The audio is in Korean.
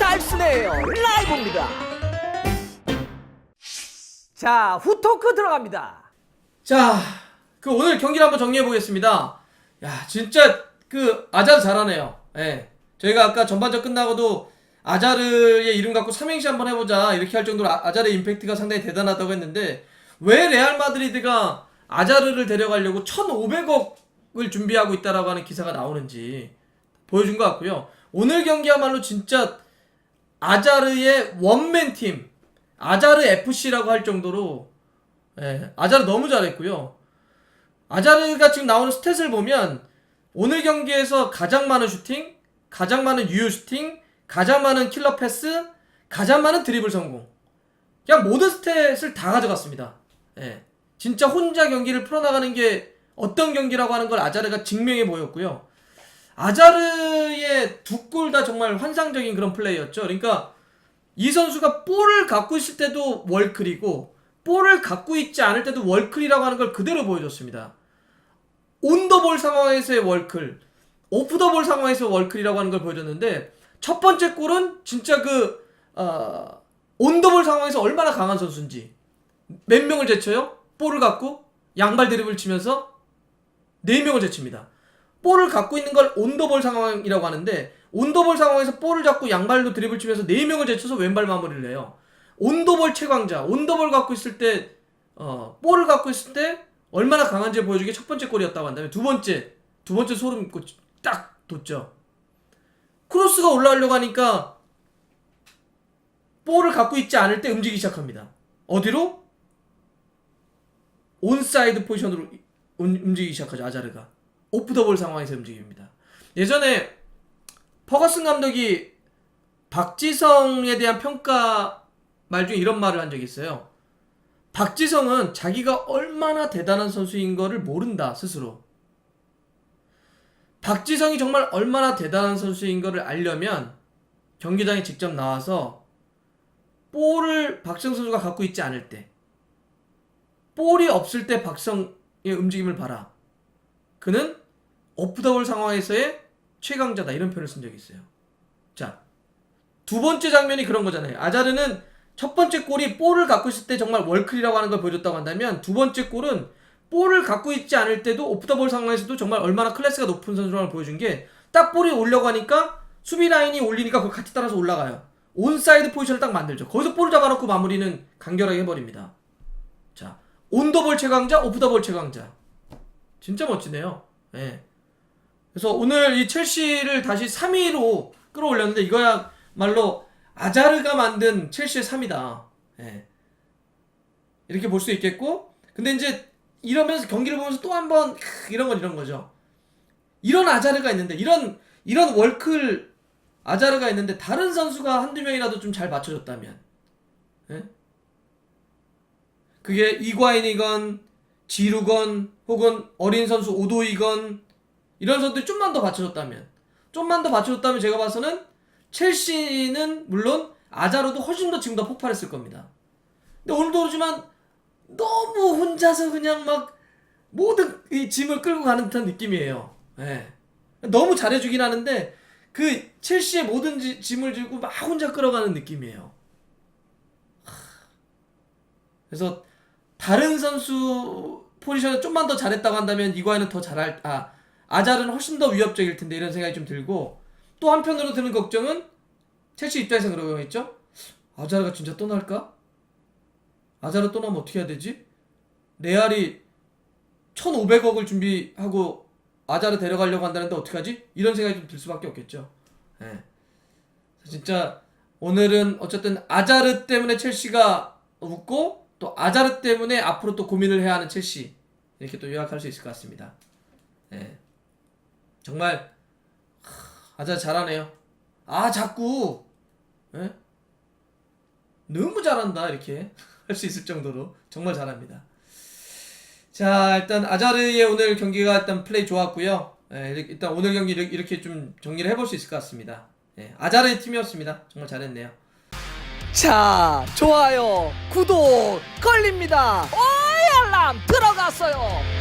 달순의 라이브입니다. 자, 후토크 들어갑니다. 자, 그 오늘 경기를 한번 정리해 보겠습니다. 야, 진짜 그 아자르 잘하네요. 예. 저희가 아까 전반전 끝나고도 아자르의 이름 갖고 삼행시 한번 해보자 이렇게 할 정도로 아, 아자르의 임팩트가 상당히 대단하다고 했는데 왜 레알 마드리드가 아자르를 데려가려고 1,500억을 준비하고 있다라고 하는 기사가 나오는지 보여준 것 같고요. 오늘 경기야말로 진짜 아자르의 원맨 팀, 아자르 FC라고 할 정도로 예, 아자르 너무 잘했고요. 아자르가 지금 나오는 스탯을 보면 오늘 경기에서 가장 많은 슈팅, 가장 많은 유효 슈팅, 가장 많은 킬러 패스, 가장 많은 드리블 성공. 그냥 모든 스탯을 다 가져갔습니다. 예. 진짜 혼자 경기를 풀어나가는 게 어떤 경기라고 하는 걸 아자르가 증명해 보였고요. 아자르의 두 골 다 정말 환상적인 그런 플레이였죠. 그러니까 이 선수가 볼을 갖고 있을 때도 월클이고 볼을 갖고 있지 않을 때도 월클이라고 하는 걸 그대로 보여줬습니다. 온더볼 상황에서의 월클, 오프더볼 상황에서 월클이라고 하는 걸 보여줬는데 첫 번째 골은 진짜 그 어, 온더볼 상황에서 얼마나 강한 선수인지 몇 명을 제쳐요? 볼을 갖고 양발 드립을 치면서 네 명을 제칩니다. 볼을 갖고 있는 걸 온더볼 상황이라고 하는데 온더볼 상황에서 볼을 잡고 양발로 드립을 치면서 네 명을 제쳐서 왼발 마무리를 해요. 온더볼 최강자, 온더볼 갖고 있을 때, 어, 볼을 갖고 있을 때 얼마나 강한지 보여주기 첫 번째 골이었다고 한다면 두 번째, 두 번째 소름 돋고 딱 돋죠. 크로스가 올라가려고 하니까 볼을 갖고 있지 않을 때 움직이기 시작합니다. 어디로? 온사이드 포지션으로 움직이기 시작하죠 아자르가 오프 더볼 상황에서 움직입니다. 예전에 퍼거슨 감독이 박지성에 대한 평가 말 중에 이런 말을 한 적이 있어요. 박지성은 자기가 얼마나 대단한 선수인 거를 모른다 스스로. 박지성이 정말 얼마나 대단한 선수인 거를 알려면 경기장에 직접 나와서 볼을 박지성 선수가 갖고 있지 않을 때 볼이 없을 때 박성의 움직임을 봐라. 그는 오프더볼 상황에서의 최강자다. 이런 표현을 쓴 적이 있어요. 자, 두 번째 장면이 그런 거잖아요. 아자르는 첫 번째 골이 볼을 갖고 있을 때 정말 월클이라고 하는 걸 보여줬다고 한다면 두 번째 골은 볼을 갖고 있지 않을 때도 오프더볼 상황에서도 정말 얼마나 클래스가 높은 선수라는 걸 보여준 게 딱 볼이 올려고 하니까 수비 라인이 올리니까 그걸 같이 따라서 올라가요. 온사이드 포지션을 딱 만들죠. 거기서 볼을 잡아놓고 마무리는 간결하게 해버립니다. 자, 온더볼 최강자, 오프더볼 최강자. 진짜 멋지네요. 예. 그래서 오늘 이 첼시를 다시 3위로 끌어올렸는데 이거야말로 아자르가 만든 첼시의 3위다. 예. 이렇게 볼 수 있겠고, 근데 이제 이러면서 경기를 보면서 또 한번 이런 건 이런 거죠. 이런 아자르가 있는데 이런 이런 월클 아자르가 있는데 다른 선수가 한두 명이라도 좀 잘 맞춰줬다면, 예? 그게 이과인이건 지루건 혹은 어린 선수 오도이건 이런 선수들이 좀만 더 받쳐줬다면 좀만 더 받쳐줬다면 제가 봐서는 첼시는 물론 아자로도 훨씬 더 지금 더 폭발했을 겁니다. 근데 오늘도 그렇지만 너무 혼자서 그냥 막 모든 이 짐을 끌고 가는 듯한 느낌이에요. 예. 너무 잘해주긴 하는데 그 첼시의 모든 지- 짐을 지고 막 혼자 끌어가는 느낌이에요. 하. 그래서 다른 선수 포지션을 좀만 더 잘했다고 한다면 이과에는 더 잘할 아 아잘은 훨씬 더 위협적일 텐데 이런 생각이 좀 들고 또 한편으로 드는 걱정은 첼시 입장에서 그러겠죠 아자르가 진짜 떠날까 아자르 떠나면 어떻게 해야 되지 레알이 1,500억을 준비하고 아자르 데려가려고 한다는데 어떻게 하지 이런 생각이 좀 들 수밖에 없겠죠 예. 진짜 오늘은 어쨌든 아자르 때문에 첼시가 웃고 또 아자르 때문에 앞으로 또 고민을 해야 하는 첼시 이렇게 또 요약할 수 있을 것 같습니다. 예. 정말 하, 아자르 잘하네요. 아 자꾸 예? 너무 잘한다 이렇게 할 수 있을 정도로 정말 잘합니다. 자 일단 아자르의 오늘 경기가 일단 플레이 좋았고요. 예, 이렇게- 일단 오늘 경기 이렇게 좀 정리를 해볼 수 있을 것 같습니다. 예, 아자르의 팀이었습니다. 정말 잘했네요. 자, 좋아요, 구독 걸립니다. 오이 알람 들어갔어요.